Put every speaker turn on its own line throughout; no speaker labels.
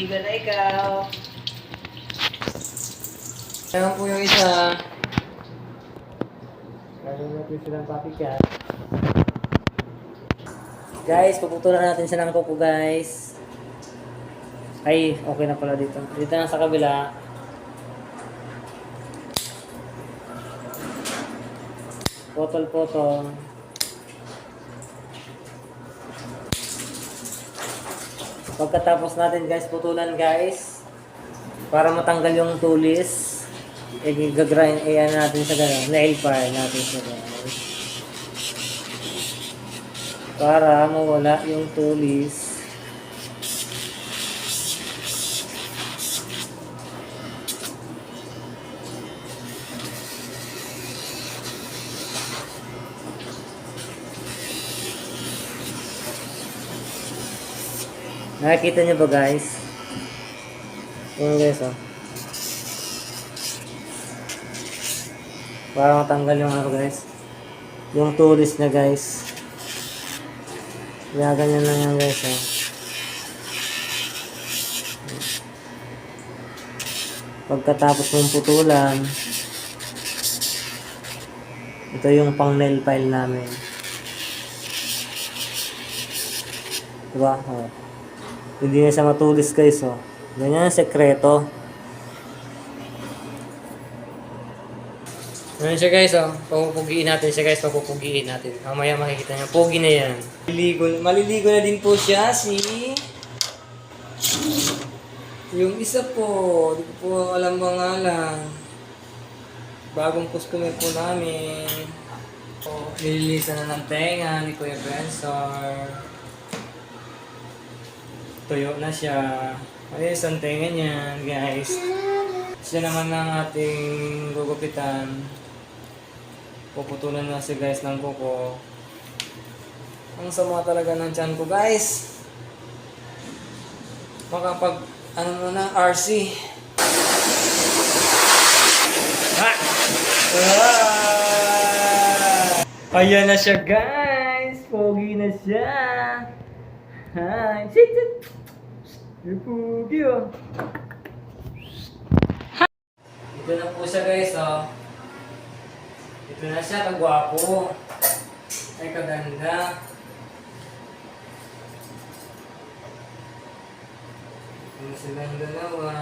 kaibigan na ikaw. Ayan po yung isa. Gagawin natin silang copycat. Guys, puputulan natin siya ng kuko guys. Ay, okay na pala dito. Dito na sa kabila. Potol-potol. Pagkatapos natin guys, putulan guys. Para matanggal yung tulis. Eh, gagrind, eh, ano natin sa gano'n. Nail file natin sa guys. Para mawala yung tulis. Nakikita niyo ba guys? Yung guys oh. Para matanggal yung ano guys. Yung tulis na guys. Kaya ganyan lang yan guys oh. Pagkatapos mong putulan, ito yung pang nail file namin. Diba? Oh. Hindi na siya matulis guys, oh. Ganyan ang sekreto. Ganyan siya guys, oh. Papupugiin natin siya guys, papupugiin natin. Mamaya makikita niyo, pogi na yan. Maliligo, maliligo na din po siya si... Yung isa po, di ko po alam pangalan. Bagong customer po namin. Oh, nililisan na ng tenga ni Kuya Bensor. Tuyo na siya. Ayos ang tenga niyan, guys. Siya naman ang ating gugupitan. Puputulan na si guys ng kuko. Ang sama talaga ng tiyan ko, guys. Makapag, ano mo na, RC. Ha! Ah! Ayan na siya, guys. Pogi na siya. Hi. Sit, sit. Ay, pogi, oh. Ito na po siya, guys, oh. Ito na siya, kagwapo. Ay, kaganda. Ito silang dalawa.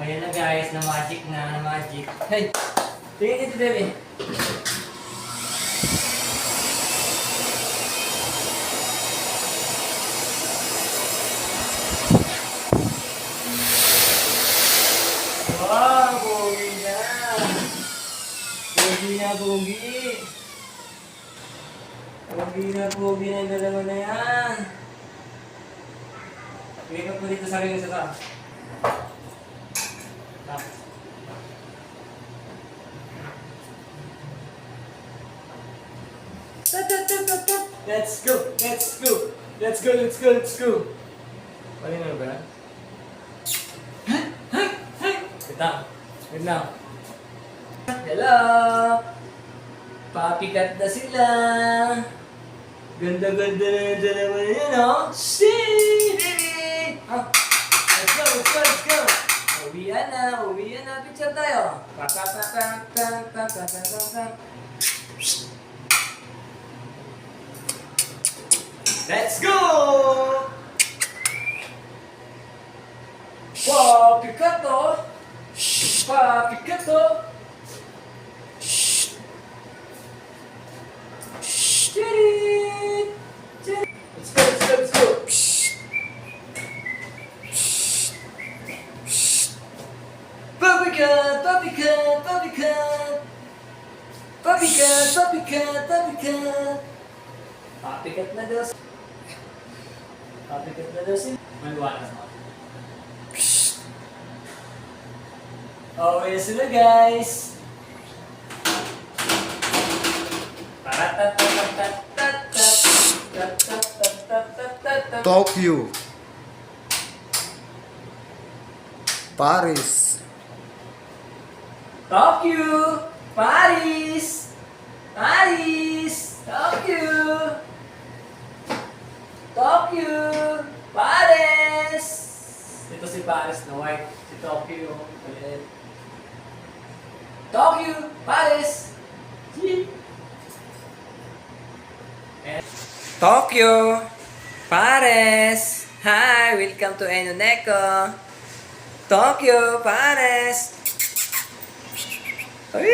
Ayan na guys, na magic na, na magic. Hey! Tingin dito, Debbie. Wow! Pogi na! Pogi na, pogi! Pogi na, pogi na yung dalawa na yan. Tingin ka po dito sa akin isa sa. Let's go, let's go, let's go, let's go, let's go. Malinaw ba? Kita, wait lang. Hello! Papikat na sila. Ganda-ganda na yung dalawa na yan, oh. See, baby! Ah, let's go, let's go, let's go. Uwian na. Picture tayo. Let's go! Papi Kato! Papi Bobby Cat! Bobby Cat! Bobby Cat! Bobby Cat! Bobby Cat na daw si... Bobby Cat na daw si... Maliwanag mo. Always sila guys!
Tokyo Paris
Tokyo! Paris! Paris! Tokyo! Tokyo! Paris! Ito si Paris na white. Si Tokyo. Ulit. Tokyo! Paris! Tokyo! Paris! Hi! Welcome to Enoneko! Tokyo! Paris! Ay,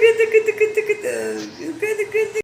kıtı kıtı kıtı kıtı kıtı kıtı